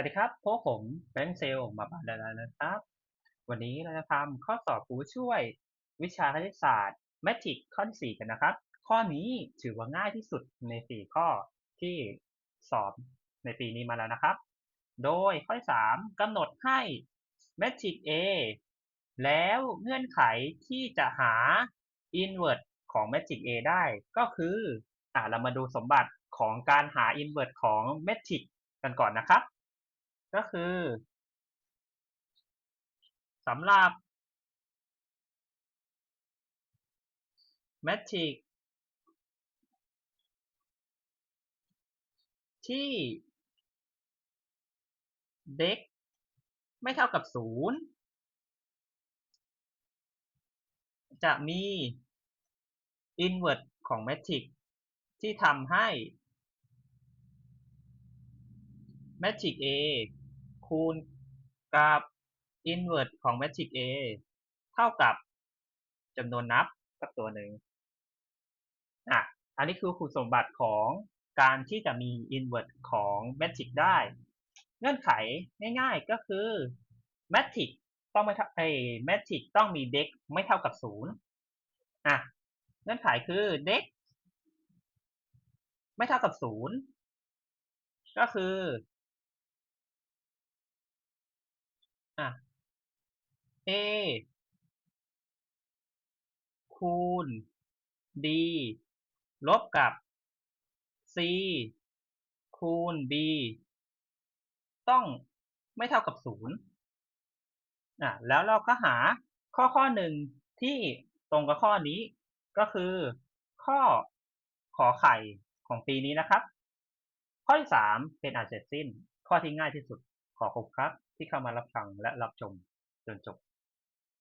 วัสดีครับพวกผมแบงค์เซลมาบานแล้วนะครับ วันนี้เราจะทำข้อสอบผู้ช่วย วิชาคณิตศาสตร์แมทริกข้อที่4กันนะครับ ข้อนี้ถือว่าง่ายที่สุดใน4ข้อที่สอบในปีนี้มาแล้วนะครับ โดยข้อที่3กำหนดให้แมทริก A แล้วเงื่อนไขที่จะหา inverse ของแมทริก A ได้ ก็คืออ่าเรามาดูสมบัติของการหา inverse ของแมทริกกันก่อนนะครับ ก็คือสำหรับแมทริกที่เด็กไม่เท่ากับศูนย์จะมี inverse ของแมทริกที่ทำให้แมทริก A คูณกับ inverse ของแมทริก A เท่ากับจำนวนนับสักตัวหนึ่งอะอันนี้คือคุณสมบัติของการที่จะมี inverse ของแมทริกได้ เงื่อนไขง่ายๆก็คือแมทริกต้องไม่เท่าไอ้แมทริกต้องมีเด็กไม่เท่ากับศูนย์อะเงื่อนไขคือเด็กไม่เท่ากับศูนย์ก็คือ อะ a คูณ d ลบกับ c คูณ b ต้องไม่เท่ากับศูนย์อะแล้วเราก็หาข้อข้อหนึ่งที่ตรงกับข้อนี้ก็คือข้อขอไข่ของปีนี้นะครับ ข้อที่สามเป็นอาจเสร็จสิ้น ข้อที่ง่ายที่สุด ขอขอบครับที่เข้ามารับฟังและรับชมจนจบ